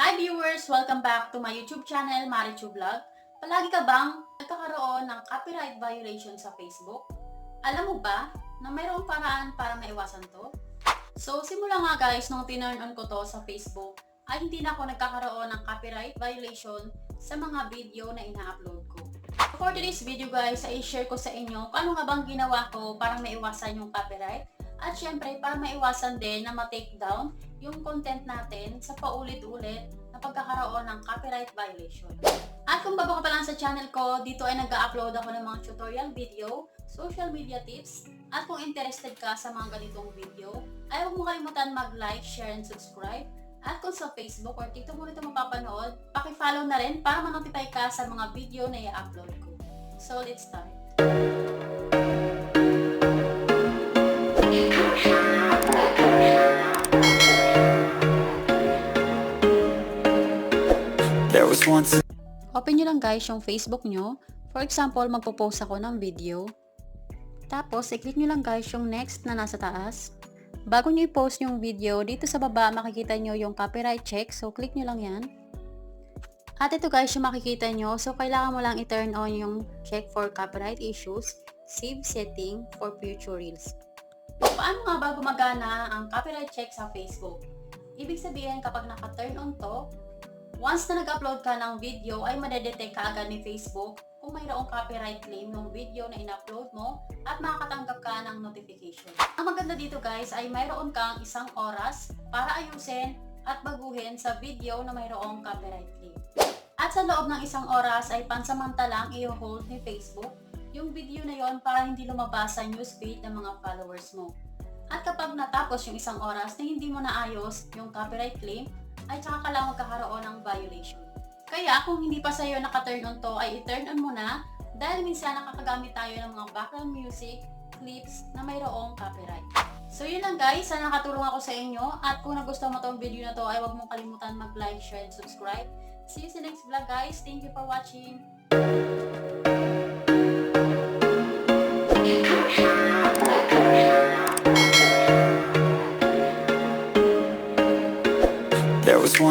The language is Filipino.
Hi viewers! Welcome back to my YouTube channel, Marichu Vlog. Palagi ka bang nagkakaroon ng copyright violation sa Facebook? Alam mo ba na mayroong paraan para maiwasan to? So, simula nga guys, nung tinurn on ko to sa Facebook, ay hindi na ako nagkakaroon ng copyright violation sa mga video na ina-upload ko. For today's video guys, ay share ko sa inyo kung ano nga bang ginawa ko para maiwasan yung copyright at syempre para maiwasan din na ma-take down yung content natin sa paulit-ulit na pagkakaroon ng copyright violation. At kung bago ka pa lang sa channel ko, dito ay nag-upload ako ng mga tutorial video, social media tips, at kung interested ka sa mga ganitong video, ay huwag mo kalimutan mag-like, share, and subscribe. At kung sa Facebook or TikTok mo nito mapapanood, paki-follow na rin para ma-notify ka sa mga video na i-upload ko. So, let's start. There was once Open nyo lang guys yung Facebook nyo. For example, magpo-post ako ng video. Tapos, i-click nyo lang guys yung next na nasa taas. Bago nyo i-post yung video, dito sa baba makikita nyo yung copyright check. So, click nyo lang yan. At ito guys yung makikita nyo. So, kailangan mo lang i-turn on yung check for copyright issues. Save setting for future reels. Paano nga ba gumagana ang copyright check sa Facebook? Ibig sabihin kapag naka-turn on to, Once na nag-upload ka ng video, ay madedetect ka agad ni Facebook kung mayroong copyright claim ng video na in-upload mo at makakatanggap ka ng notification. Ang maganda dito guys ay mayroon kang isang oras para ayusin at baguhin sa video na mayroong copyright claim. At sa loob ng isang oras ay pansamantalang i-hold ni Facebook yung video na yon para hindi lumabas sa newsfeed ng mga followers mo. At kapag natapos yung isang oras na hindi mo naayos yung copyright claim, ay tsaka ka lang magkakaroon ng violation. Kaya kung hindi pa sa'yo naka-turn on to, ay i-turn on mo na dahil minsan nakakagamit tayo ng mga background music, clips na mayroong copyright. So yun lang guys, sana nakatulong ako sa inyo at kung nagustuhan mo tong video na to ay huwag mong kalimutan mag-like, share, and subscribe. See you sa next vlog guys. Thank you for watching. Was once